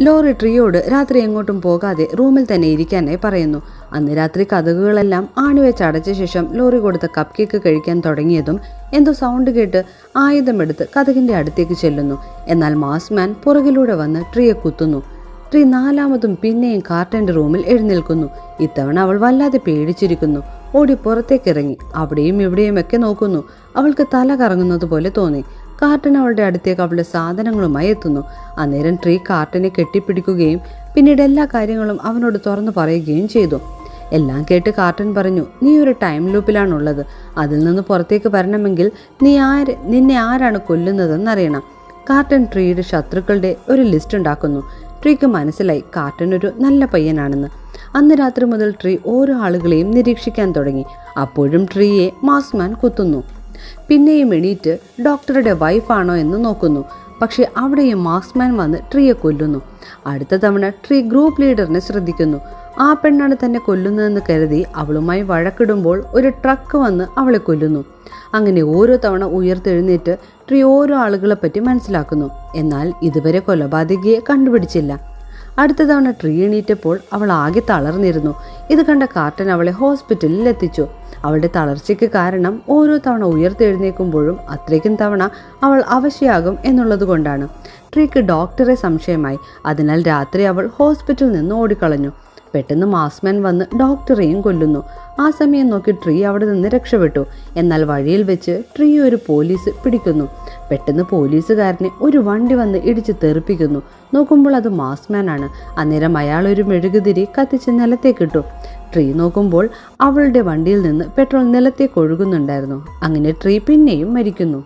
Lorry ട്രിയോട് രാത്രി എങ്ങോട്ടും പോകാതെ റൂമിൽ തന്നെ ഇരിക്കാനായി പറയുന്നു. അന്ന് രാത്രി കഥകുകളെല്ലാം ആണിവെച്ച് അടച്ച ശേഷം ലോറി കൊടുത്ത കപ്പ് കേക്ക് കഴിക്കാൻ തുടങ്ങിയതും എന്തോ സൗണ്ട് കേട്ട് ആയുധമെടുത്ത് കഥകിന്റെ അടുത്തേക്ക് ചെല്ലുന്നു. എന്നാൽ മാസ്മാൻ പുറകിലൂടെ വന്ന് ട്രീയെ കുത്തുന്നു. ട്രീ നാലാമതും പിന്നെയും കാർട്ടന്റെ റൂമിൽ എഴുന്നേൽക്കുന്നു. ഇത്തവണ അവൾ വല്ലാതെ പേടിച്ചിരിക്കുന്നു. ഓടി പുറത്തേക്കിറങ്ങി അവിടെയും ഇവിടെയുമൊക്കെ നോക്കുന്നു. അവൾക്ക് തല കറങ്ങുന്നത് പോലെ തോന്നി. കാർട്ടൻ അവളുടെ അടുത്തേക്ക് അവളുടെ സാധനങ്ങളുമായി എത്തുന്നു. അന്നേരം ട്രീ കാർട്ടനെ കെട്ടിപ്പിടിക്കുകയും പിന്നീട് എല്ലാ കാര്യങ്ങളും അവനോട് തുറന്നു പറയുകയും ചെയ്തു. എല്ലാം കേട്ട് കാർട്ടൻ പറഞ്ഞു നീ ഒരു ടൈം ലൂപ്പിലാണുള്ളത്. അതിൽ നിന്ന് പുറത്തേക്ക് വരണമെങ്കിൽ നീ ആര് നിന്നെ ആരാണ് കൊല്ലുന്നതെന്നറിയണം കാർട്ടൻ ട്രീയുടെ ശത്രുക്കളുടെ ഒരു ലിസ്റ്റ് ഉണ്ടാക്കുന്നു. ട്രീക്ക് മനസ്സിലായി കാർട്ടൻ ഒരു നല്ല പയ്യനാണെന്ന്. അന്ന് രാത്രി മുതൽ ട്രീ ഓരോ ആളുകളെയും നിരീക്ഷിക്കാൻ തുടങ്ങി. അപ്പോഴും ട്രീയെ മാസ്മാൻ കുത്തുന്നു. പിന്നെയും എണീറ്റ് ഡോക്ടറുടെ വൈഫാണോ എന്ന് നോക്കുന്നു. പക്ഷെ അവിടെയും മാസ്മാൻ വന്ന് ട്രീയെ കൊല്ലുന്നു. അടുത്ത തവണ ട്രീ ഗ്രൂപ്പ് ലീഡറിനെ ശ്രദ്ധിക്കുന്നു. ആ പെണ്ണാണ് തന്നെ കൊല്ലുന്നതെന്ന് കരുതി അവളുമായി വഴക്കിടുമ്പോൾ ഒരു ട്രക്ക് വന്ന് അവളെ കൊല്ലുന്നു. അങ്ങനെ ഓരോ തവണ ഉയർത്തെഴുന്നേറ്റ് ട്രീ ഓരോ ആളുകളെ പറ്റി മനസ്സിലാക്കുന്നു. എന്നാൽ ഇതുവരെ കൊലപാതകിയെ കണ്ടുപിടിച്ചില്ല. അടുത്ത തവണ ട്രീ എണീറ്റപ്പോൾ അവൾ ആകെ തളർന്നിരുന്നു. ഇത് കണ്ട കാർട്ടൻ അവളെ ഹോസ്പിറ്റലിൽ എത്തിച്ചു. അവളുടെ തളർച്ചയ്ക്ക് കാരണം ഓരോ തവണ ഉയർത്തെഴുന്നേക്കുമ്പോഴും അത്രയ്ക്കും തവണ അവൾ അവശയാകും എന്നുള്ളത് കൊണ്ടാണ്. ട്രീക്ക് ഡോക്ടറെ സംശയമായി. അതിനാൽ രാത്രി അവൾ ഹോസ്പിറ്റലിൽ നിന്ന് ഓടിക്കളഞ്ഞു. പെട്ടെന്ന് മാസ്മാൻ വന്ന് ഡോക്ടറെയും കൊല്ലുന്നു. ആ സമയം നോക്കി ട്രീ അവിടെ നിന്ന് രക്ഷപ്പെട്ടു. എന്നാൽ വഴിയിൽ വെച്ച് ട്രീ ഒരു പോലീസ് പിടിക്കുന്നു. പെട്ടെന്ന് പോലീസുകാരനെ ഒരു വണ്ടി വന്ന് ഇടിച്ച് തെറിപ്പിക്കുന്നു. നോക്കുമ്പോൾ അത് മാസ്മാനാണ്. അന്നേരം അയാൾ ഒരു മെഴുകുതിരി കത്തിച്ച് നിലത്തേക്കിട്ടു ട്രീ നോക്കുമ്പോൾ അവളുടെ വണ്ടിയിൽ നിന്ന് പെട്രോൾ നിലത്തേക്ക് ഒഴുകുന്നുണ്ടായിരുന്നു. അങ്ങനെ ട്രീ പിന്നെയും മരിക്കുന്നു.